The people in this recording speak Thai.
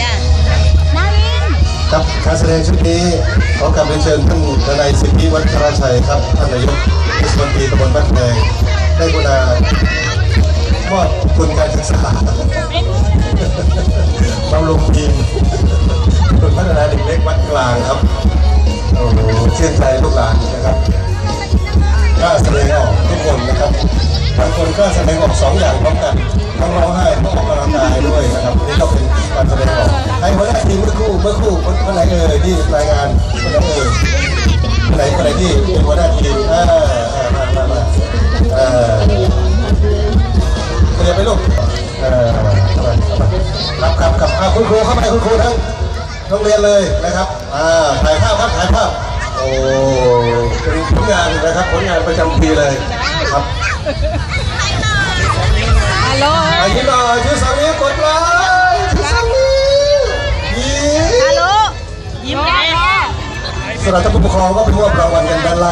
จ้ะนาวินครับการแสดงชุดนี้ขอกลับเรียนเชิญท่านทนายสิทธิวัฒนชัยครับท่านนายกเทศมนตรีตำบลบ้านแพงได้กรุณามอบทุนการศึกษาบำรุงทีมทุนพัฒนาเด็กเล็กวัดกลางครับโอ้โหชื่นใจลูกหลานนะครับกล้าแสดงออกทุกคนนะครับบางคนก็แสดงออกสองอย่างพร้อมกันทั้งร เมื่อครู่เมื่อครู่คนไหนเอ่ยที่รายงานคนไหนเอ่ยคนไหนคนไหนที่เป็นหัวหน้าทีมอ่าอ่ามามามาเออเรียนไปลูกเออรับครับครับอ่าคุณครูเข้าไปคุณครูทั้งโรงเรียนเลยนะครับอ่าถ่ายภาพครับถ่ายภาพโอ้เป็นผลงานนะครับผลงานประจำปีเลยครับ สำหรับท่านผู้ปกครองก็ไปมอบรางวัลกันด้านล่าง